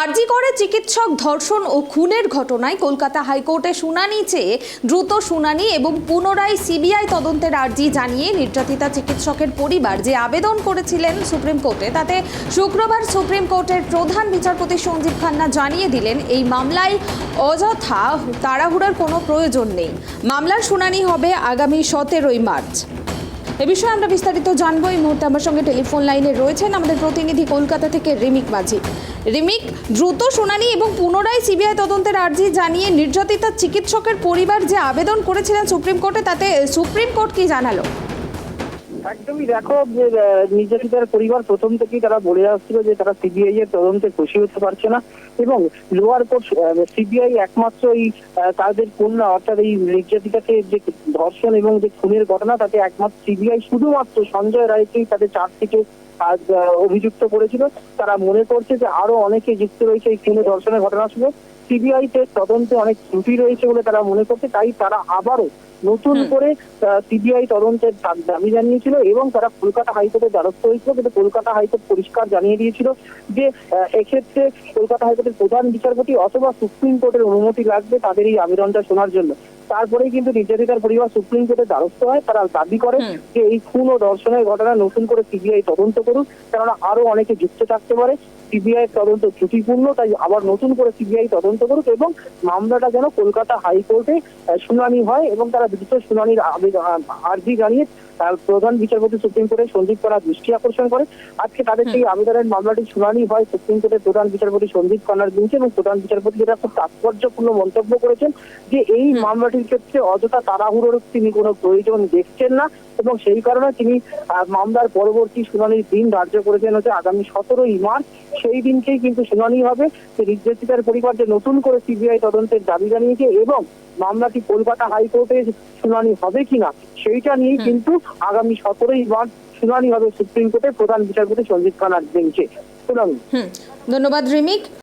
আরজি করে চিকিৎসক ধর্ষণ ও খুনের ঘটনায় কলকাতা হাইকোর্টে শুনানি চেয়ে দ্রুত শুনানি এবং পুনরায় সিবিআই তদন্তের আর্জি জানিয়ে নির্যাতিতা চিকিৎসকের পরিবার যে আবেদন করেছিলেন সুপ্রিম কোর্টে, তাতে শুক্রবার সুপ্রিম কোর্টের প্রধান বিচারপতি সঞ্জীব খান্না জানিয়ে দিলেন, এই মামলায় অযথা তাড়াহুড়ার কোনো প্রয়োজন নেই। মামলার শুনানি হবে আগামী সতেরোই মার্চ। এ বিষয়ে আমরা বিস্তারিত জানব। এই মুহূর্তে আমার সঙ্গে টেলিফোন লাইনে রয়েছেন আমাদের প্রতিনিধি কলকাতা থেকে রিমিক মাঝি। রিমিক, দ্রুত শুনানি এবং পুনরায় সিবিআই তদন্তের আর্জি জানিয়ে নির্যাতিতা চিকিৎসকের পরিবার যে আবেদন করেছিলেন সুপ্রিম কোর্টে, তাতে সুপ্রিম কোর্ট কি জানালো? একদমই দেখো, যে নির্যাতিতার পরিবার প্রথম থেকেই তারা বলে আসছিল যে তারা সিবিআই এর তদন্তে খুশি হতে পারছে না এবং লোয়ার কোর্ট সিবিআই একমাত্র এই তাদের কন্যা, অর্থাৎ এই নির্যাতিতাকে যে ধর্ষণ এবং যে খুনের ঘটনা, তাতে একমাত্র সিবিআই শুধুমাত্র সঞ্জয় রায়কেই তাদের চার থেকে আজ অভিযুক্ত করেছিল। তারা মনে করছে যে আরও অনেকে যুক্ত রয়েছে এই খুনে ধর্ষণের ঘটনার সঙ্গে। সিবিআই তে তদন্তে অনেক ত্রুটি রয়েছে বলে তারা মনে করছে। তাই তারা আবারও নতুন। করে সিবিআই তদন্তের দাবি জানিয়েছিল এবং তারা কলকাতা হাইকোর্টের দ্বারস্থ হয়েছিল। কিন্তু কলকাতা হাইকোর্ট পরিষ্কার জানিয়ে দিয়েছিল যে এক্ষেত্রে কলকাতা হাইকোর্টের প্রধান বিচারপতি অথবা সুপ্রিম কোর্টের অনুমতি লাগবে তাদের এই আবেদনটা শোনার জন্য। তারপরেই কিন্তু নির্যাতিতার পরিবার সুপ্রিম কোর্টের দ্বারস্থ হয় তারা দাবি করে যে এই খুন ও ধর্ষণের ঘটনা নতুন করে সিবিআই তদন্ত করুক কেননা আরও অনেকে যুক্ত থাকতে পারে। সিবিআই তদন্ত ত্রুটিপূর্ণ তাই আবার নতুন করে সিবিআই তদন্ত করুক এবং মামলাটা যেন কলকাতা হাইকোর্টে শুনানি হয় এবং তারা দ্রুত শুনানির আর্জি জানিয়ে আহ, প্রধান বিচারপতি সুপ্রিম কোর্টে সঞ্জীব করার দৃষ্টি আকর্ষণ করে। আজকে তাদের সেই আবেদনের মামলাটি শুনানি হয় সুপ্রিম কোর্টের প্রধান বিচারপতি সঞ্জীব খান্নার বেঞ্চে এবং প্রধান বিচারপতি যেটা খুব তাৎপর্যপূর্ণ মন্তব্য করেছেন যে এই মামলাটির ক্ষেত্রে অযথা তাড়াহুড়োর তিনি কোনো প্রয়োজন দেখছেন না এবং সেই কারণে তিনি মামলার পরবর্তী শুনানির দিন ধার্য করেছেন হচ্ছে আগামী সতেরোই মার্চ। সেই দিনকেই কিন্তু শুনানি হবে। যে নির্যাতিতার পরিবার যে নতুন করে সিবিআই তদন্তের দাবি জানিয়েছে এবং মামলাটি কলকাতা হাইকোর্টে শুনানি হবে কিনা সেইটা নিয়েই কিন্তু আগামী সতেরোই মার্চ শুনানি হবে সুপ্রিম কোর্টের প্রধান বিচারপতি সঞ্জীব খানার বেঞ্চে। ধন্যবাদ রিমিক।